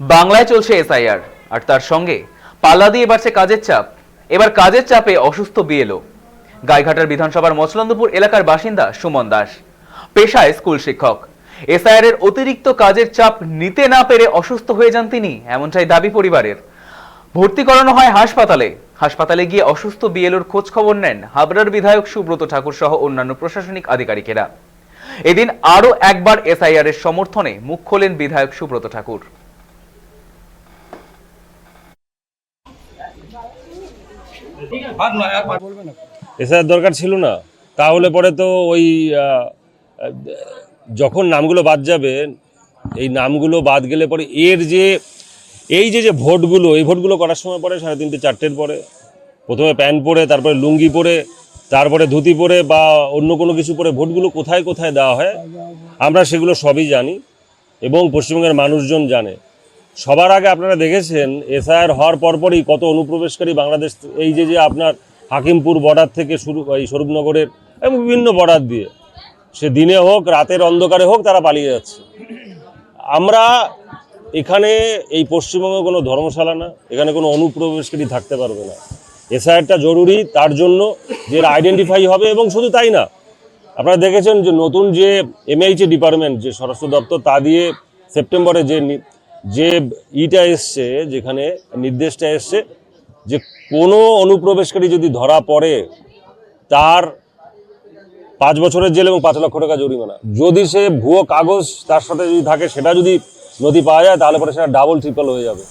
বাংলায় চলছে এসআইআর। আর তার সঙ্গে পাল্লা দিয়ে বাড়ছে কাজের চাপ। এবার কাজের চাপে অসুস্থ বিএলও। গাইঘাটার বিধানসভার মচলন্দপুর এলাকার বাসিন্দা সুমন দাস, পেশায় স্কুল শিক্ষক। এসআইআর এর অতিরিক্ত কাজের চাপ নিতে না পেরে অসুস্থ হয়ে যান তিনি, এমনটাই দাবি পরিবারের। ভর্তি করানো হয় হাসপাতালে। হাসপাতালে গিয়ে অসুস্থ বিএলওর খোঁজ খবর নেন হাবড়ার বিধায়ক সুব্রত ঠাকুর সহ অন্যান্য প্রশাসনিক আধিকারিকেরা। এদিন আরও একবার এসআইআর এর সমর্থনে মুখ খোলেন বিধায়ক সুব্রত ঠাকুর। এসআর দরকার ছিল না। তাহলে পরে তো ওই যখন নামগুলো বাদ যাবে, এই নামগুলো বাদ গেলে পরে এর যে, এই যে যে ভোটগুলো, এই ভোটগুলো করার সময় পরে সাড়ে তিনটে, চারটের পরে, প্রথমে প্যান্ট পরে, তারপরে লুঙ্গি পরে, তারপরে ধুতি পরে বা অন্য কোনো কিছু পরে ভোটগুলো কোথায় কোথায় দেওয়া হয়, আমরা সেগুলো সবই জানি এবং পশ্চিমবঙ্গের মানুষজন জানে। সবার আগে আপনারা দেখেছেন, এসআইআর হওয়ার পরপরই কত অনুপ্রবেশকারী বাংলাদেশ এই যে যে আপনার হাকিমপুর বর্ডার থেকে শুরু, এই স্বরূপনগরের এবং বিভিন্ন বর্ডার দিয়ে। সে দিনে হোক, রাতের অন্ধকারে হোক, তারা পালিয়ে যাচ্ছে। আমরা এখানে, এই পশ্চিমবঙ্গে কোনো ধর্মশালা না, এখানে কোনো অনুপ্রবেশকারী থাকতে পারবে না। এসআইআরটা জরুরি, তার জন্য যে আইডেন্টিফাই হবে এবং শুধু তাই না, আপনারা দেখেছেন যে নতুন যে এমএইচএ ডিপার্টমেন্ট যে স্বরাষ্ট্র দপ্তর, তা দিয়ে সেপ্টেম্বরে যে যে ইটা এসছে, যেখানে নির্দেশটা এসছে যে কোনো অনুপ্রবেশকারী যদি ধরা পড়ে, তার পাঁচ বছরের জেল এবং পাঁচ লক্ষ টাকা জরিমানা। যদি সে ভুয়ো কাগজ তার সাথে যদি থাকে, সেটা যদি নদী পাওয়া যায়, তাহলে পরে সেটা ডাবল ট্রিপল হয়ে যাবে।